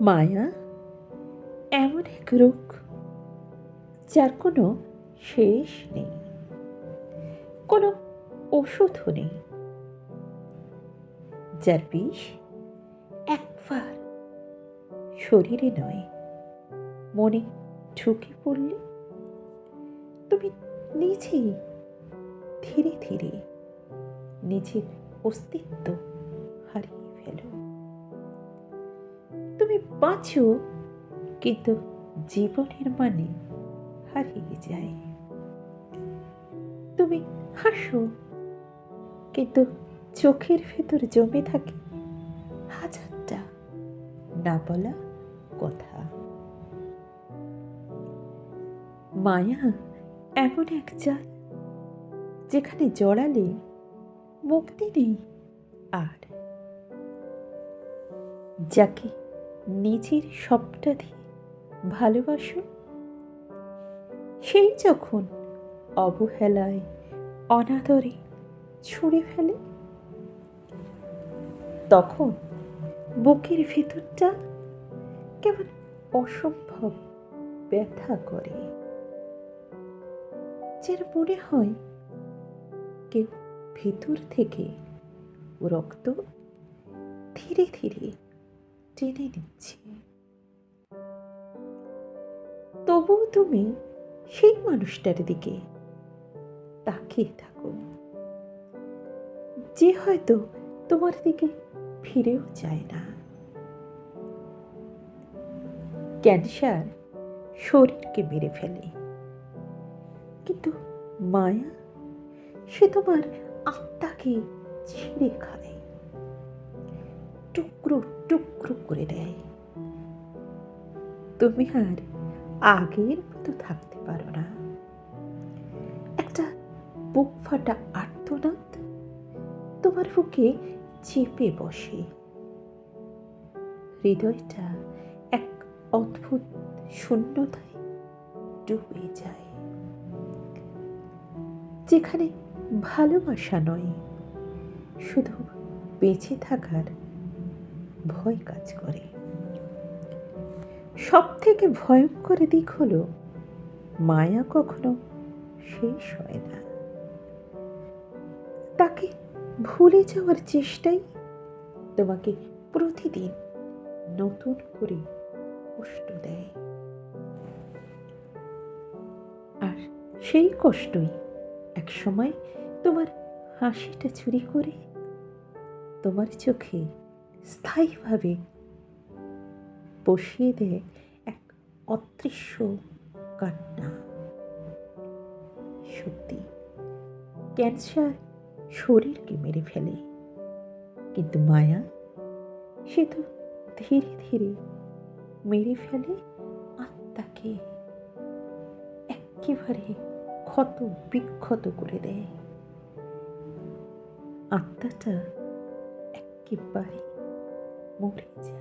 মায়া এমন এক রোগ যার কোনো শেষ নেই, কোনো ওষুধও নেই, যার বিষ একবার শরীরে নয়, মনে ঢুকে পড়লে তুমি নিজেই ধীরে ধীরে নিজের অস্তিত্ব হারিয়ে ফেলো। তুমি বাঁচো, কিন্তু জীবনের মানে হারিয়ে যায়। তুমি হাসো, কিন্তু চোখের ভেতর জমে থাকে হাজারটা না বলা কথা। মায়া এমন এক জাল যেখানে জড়ালে মুক্তি নেই আর। যাকে নিজের সবটা দিয়ে ভালোবাসো? সেই যখন অবহেলায়, অনাদরে ছুঁড়ে ফেলে? তখন বুকের ভেতরটা কেমন অসম্ভব ব্যথা করে। যেন মনে হয় কেউ ভেতর থেকে রক্ত ধীরে ধীরে টেনে নিচ্ছে। তবুও তুমি সেই মানুষটার দিকে তাকিয়ে থাকো। যে হয়তো তোমার দিকে ফিরেও যায় না। ক্যান্সার শরীরকে মেরে ফেলে। কিন্তু মায়া, সে তোমার আত্মাকে ছিঁড়ে খায়। টুকরো টুকরো করে দেয়। তুমি আর আগের মতো থাকতে পারো না। একটা বুক ফাটা আর্তনাদ তোমার বুকে চেপে বসে। হৃদয়টা এক অদ্ভুত শূন্যতায় ডুবে যায়। যেখানে ভালোবাসা নয়, শুধু বেঁচে থাকার ভয় কাজ করে। সব থেকে ভয়ঙ্কর দিক হলো, মায়া কখনো শেষ হয় না। তাকে ভুলে যাওয়ার চেষ্টাই তোমাকে প্রতিদিন নতুন করে কষ্ট দেয়। আর সেই কষ্টই একসময় তোমার হাসিটা চুরি করে তোমার চোখে স্থায়ীভাবে বসিয়ে দেয় এক অদৃশ্য কান্না। সত্যি, ক্যান্সার শরীরকে মেরে ফেলে। কিন্তু মায়া, সে তো ধীরে ধীরে মেরে ফেলে আত্মাকে একেবারে ক্ষত বিক্ষত করে দেয়। আত্মাটা একেবারে буквайте.